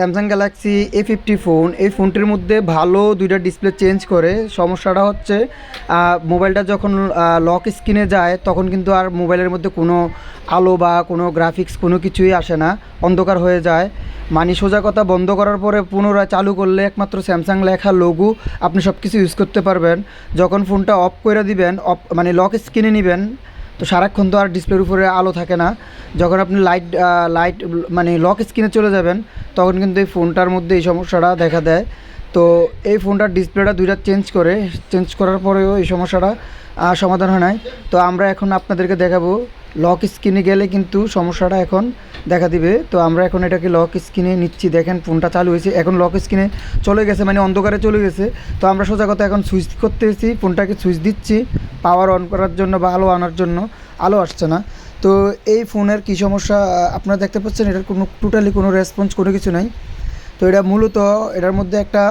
Samsung Galaxy A fifty phone এই ফোনটির মধ্যে ভালো দুইটা ডিসপ্লে চেঞ্জ করে। সমস্যাটা হচ্ছে মোবাইলটা যখন লক স্ক্রিনে যায়, তখন কিন্তু আর মোবাইলের মধ্যে কোনো আলো বা কোনো গ্রাফিক্স কোনো কিছুই আসে না। অন্ধকার হয়ে যায়। মানে সোজা কথা, বন্ধ করার পরে পুনরায় চালু করলে একমাত্র স্যামসাং লেখা লোগো আপনি সব কিছু ইউজ করতে পারবেন। যখন ফোনটা অফ করে দিবেন অফ মানে লক স্ক্রিনে নেবেন তো সারাক্ষণ তো আর ডিসপ্লের উপরে আলো থাকে না। যখন আপনি লাইট লাইট মানে লক স্ক্রিনে চলে যাবেন, তখন কিন্তু এই ফোনটার মধ্যে এই সমস্যাটা দেখা দেয়। তো এই ফোনটার ডিসপ্লেটা দুইটা চেঞ্জ করে চেঞ্জ করার পরেও এই সমস্যাটা সমাধান হয় নাই। তো আমরা এখন আপনাদেরকে দেখাবো লক স্ক্রিনে গেলে কিন্তু সমস্যাটা এখন দেখা দিবে। তো আমরা এখন এটাকে লক স্ক্রিনে নিচ্ছি। দেখেন ফোনটা চালু হয়েছে। এখন লক স্ক্রিনে চলে গেছে মানে অন্ধকারে চলে গেছে। তো আমরা সোজা কথা এখন সুইচ করতেছি। ফোনটাকে সুইচ দিচ্ছি পাওয়ার অন করার জন্য বা আলো আনার জন্য। আলো আসছে না। তো এই ফোনের কী সমস্যা? আপনারা দেখতে পাচ্ছেন, এটার কোনো টোটালি কোনো রেসপন্স কোনো কিছু নাই। তো এটা মূলত এটার মধ্যে একটা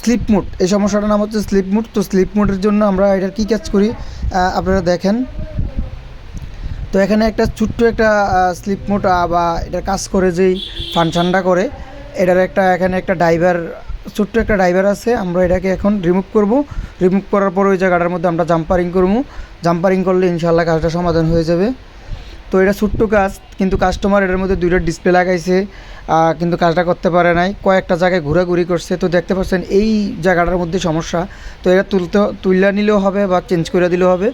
স্লিপ মুড এই সমস্যাটার নাম হচ্ছে স্লিপ মুড তো স্লিপ মুডের জন্য আমরা এটার কী কাজ করি? আপনারা দেখেন। তো এখানে একটা ছোট্ট একটা স্লিপ মোড বা এটার কাজ করে যেই ফাংশনটা করে, এটার একটা এখানে একটা ড্রাইভার, ছোট্ট একটা ড্রাইভার আছে, আমরা এটাকে এখন রিমুভ করব। রিমুভ করার পর ওই জায়গাটার মধ্যে আমরা জাম্পারিং করব। জাম্পারিং করলে ইনশাল্লাহ কাজটা সমাধান হয়ে যাবে। তো এটা ছোট্ট কাজ, কিন্তু কাস্টমার এটার মধ্যে দুইটা ডিসপ্লে লাগাইছে কিন্তু কাজটা করতে পারে নাই। কয়েকটা জায়গায় ঘোরাঘুরি করছে, তো দেখতে পাচ্ছেন এই জায়গাটার মধ্যে সমস্যা। তো এটা তুলতে তুললে নিলেও হবে বা চেঞ্জ করে দিলেও হবে।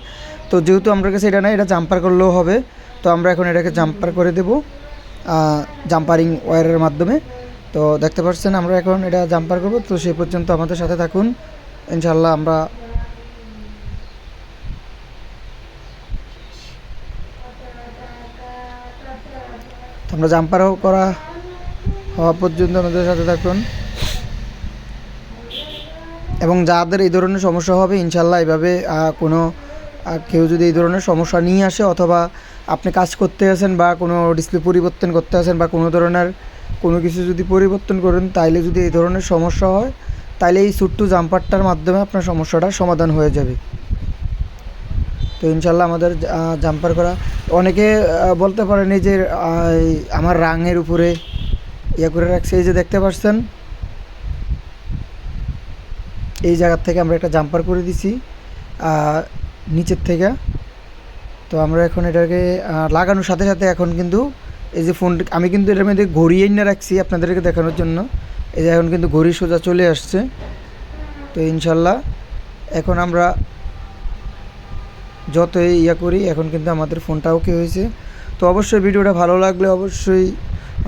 তো যেহেতু আমার কাছে এটা নাই, এটা জাম্পার করলেও হবে। তো আমরা এখন এটাকে জাম্পার করে দেব জাম্পারিং ওয়ারের মাধ্যমে। তো দেখতে পাচ্ছেন আমরা এখন এটা জাম্পার করব, তো সেই পর্যন্ত আমাদের সাথে থাকুন। ইনশাল্লাহ আমরা আমরা জাম্পারও করা হওয়া পর্যন্ত আমাদের সাথে থাকুন। এবং যাদের এই ধরনের সমস্যা হবে ইনশাল্লাহ এভাবে কোনো আহ, কেউ যদি এই ধরনের সমস্যা নিয়ে আসে অথবা আপনি কাজ করতে আসেন বা কোনো ডিসপ্লে পরিবর্তন করতে আসেন বা কোনো ধরনের কোনো কিছু যদি পরিবর্তন করেন তাইলে যদি এই ধরনের সমস্যা হয় তাইলে এই ছোট্ট জাম্পারটার মাধ্যমে আপনার সমস্যাটা সমাধান হয়ে যাবে। তো ইনশাল্লাহ আমাদের জাম্পার করা অনেকে বলতে পারেন এই যে আমার রাঙের উপরে ইয়ে করে রাখছে এই যে দেখতে পাচ্ছেন এই জায়গার থেকে আমরা একটা জাম্পার করে দিছি। নিচের থেকে। তো আমরা এখন এটাকে লাগানোর সাথে সাথে এখন কিন্তু এই যে ফোন আমি কিন্তু এটার মধ্যে ঘড়ি এনে রাখছি আপনাদেরকে দেখানোর জন্য। এই যে এখন কিন্তু ঘড়ি সোজা চলে আসছে। তো ইনশাল্লাহ এখন আমরা যতই ইয়া করি, এখন কিন্তু আমাদের ফোনটা ওকে হয়েছে। তো অবশ্যই ভিডিওটা ভালো লাগলে অবশ্যই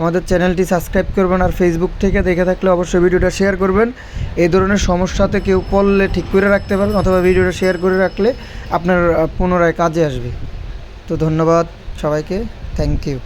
আমাদের চ্যানেলটি সাবস্ক্রাইব করবেন আর ফেসবুক থেকে দেখে থাকলে অবশ্যই ভিডিওটা শেয়ার করবেন। এই ধরনের সমস্যাতে কেউ পড়লে ঠিক করে রাখতে পারেন অথবা ভিডিওটা শেয়ার করে রাখলে আপনার পুনরায় কাজে আসবে। তো ধন্যবাদ সবাইকে। Thank you